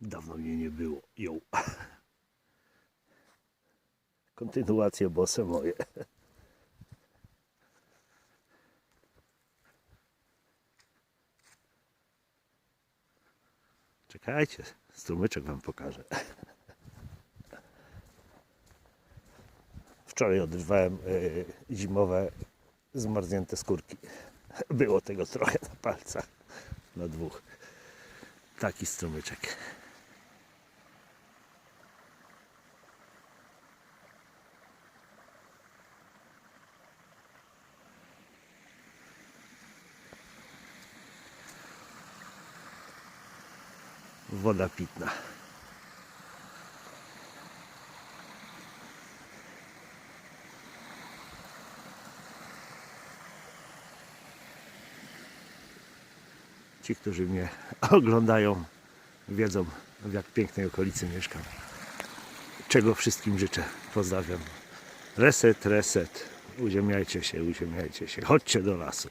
Dawno mnie nie było. Ją. Kontynuacje bose moje. Czekajcie, strumyczek wam pokażę. Wczoraj odrywałem y, zimowe zmarznięte skórki. Było tego trochę na palcach. Na dwóch. Taki strumyczek. Woda pitna. Ci, którzy mnie oglądają, wiedzą w jak pięknej okolicy mieszkam. Czego wszystkim życzę. Pozdrawiam. Reset, reset. Uziemiajcie się, uziemiajcie się. Chodźcie do lasu.